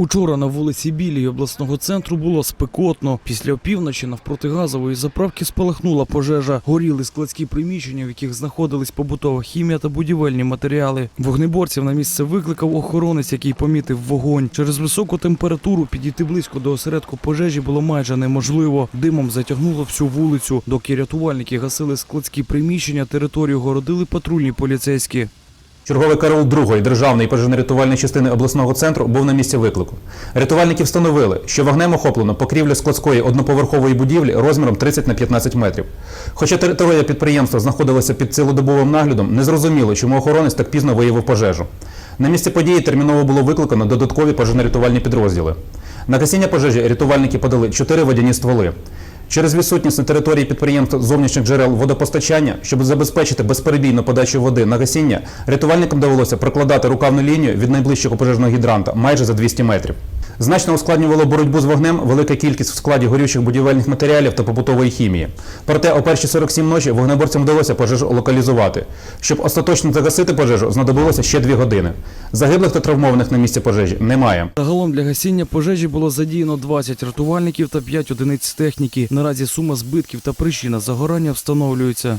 Учора на вулиці Білій обласного центру було спекотно. Після опівночі навпроти газової заправки спалахнула пожежа. Горіли складські приміщення, в яких знаходились побутова хімія та будівельні матеріали. Вогнеборців на місце викликав охоронець, який помітив вогонь. Через високу температуру підійти близько до осередку пожежі було майже неможливо. Димом затягнуло всю вулицю. Доки рятувальники гасили складські приміщення, територію городили патрульні поліцейські. Черговий караул другої державної пожежно-рятувальної частини обласного центру був на місці виклику. Рятувальники встановили, що вогнем охоплено покрівлю складської одноповерхової будівлі розміром 30 на 15 метрів. Хоча територія підприємства знаходилася під цілодобовим наглядом, незрозуміло, чому охоронець так пізно виявив пожежу. На місці події терміново було викликано додаткові пожежно-рятувальні підрозділи. На гасіння пожежі рятувальники подали 4 водяні стволи. Через відсутність на території підприємства зовнішніх джерел водопостачання, щоб забезпечити безперебійну подачу води на гасіння, рятувальникам довелося прокладати рукавну лінію від найближчого пожежного гідранта майже за 200 метрів. Значно ускладнювало боротьбу з вогнем велика кількість в складі горючих будівельних матеріалів та побутової хімії. Проте о перші 47 ночі вогнеборцям вдалося пожежу локалізувати. Щоб остаточно загасити пожежу, знадобилося ще 2 години. Загиблих та травмованих на місці пожежі немає. Загалом для гасіння пожежі було задіяно 20 рятувальників та 5 одиниць техніки. Наразі сума збитків та причина загорання встановлюються.